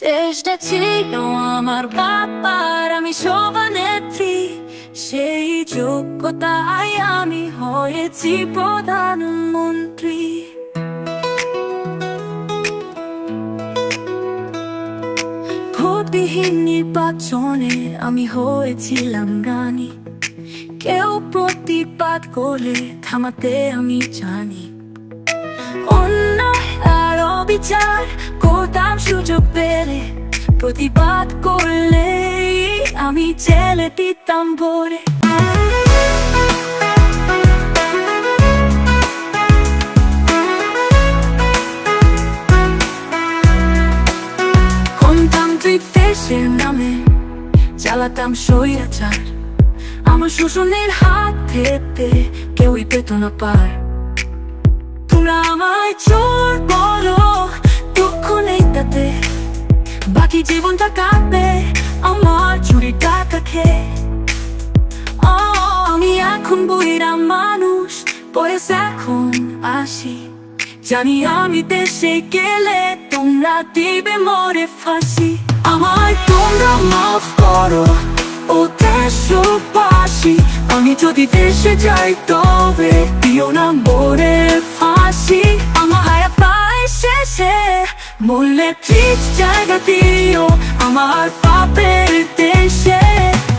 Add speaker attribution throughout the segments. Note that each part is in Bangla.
Speaker 1: চেষ্টা ছিল আমার বাবার আমি সভানেত্রী। সেই যোগ্যতায় আমি হয়েছি প্রধানমন্ত্রী। ভোটবিহীন নির্বাচনে আমি হয়েছিলাম রানী। কেউ প্রতিবাদ করলে থামাতে আমি জানি। অন্যায় আর অবিচার সুযোগ পেলে প্রতিবাদ করলে আমি জেলে দিতাম ভরে। গণতান্ত্রিক নামে, চালাতাম স্বৈরাচার। আমার শোষণের হাত থেকে কেউই পেত না পার। তোমরা আমায় চোর বাকি জীবনটা কাটবে আমার চুরি টাকা খেয়ে ও, আমি এখন বুড়িরা মানুষ বয়স এখন আসি জানি আমি দেশে গেলে তোমরা দিবে মরে ফাঁসি আমায় তোমরা মাফ করো ও দেশবাসী আমি যদি দেশে যাই তবে দিও না মরে মূল্যে ঠিক জায়গা দিও আমার পাপের দেশে।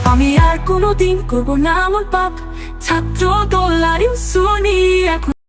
Speaker 1: আমি আর কোনোদিন করব না আমার পাপ। ছাত্র দোলারিও শুনি এখন।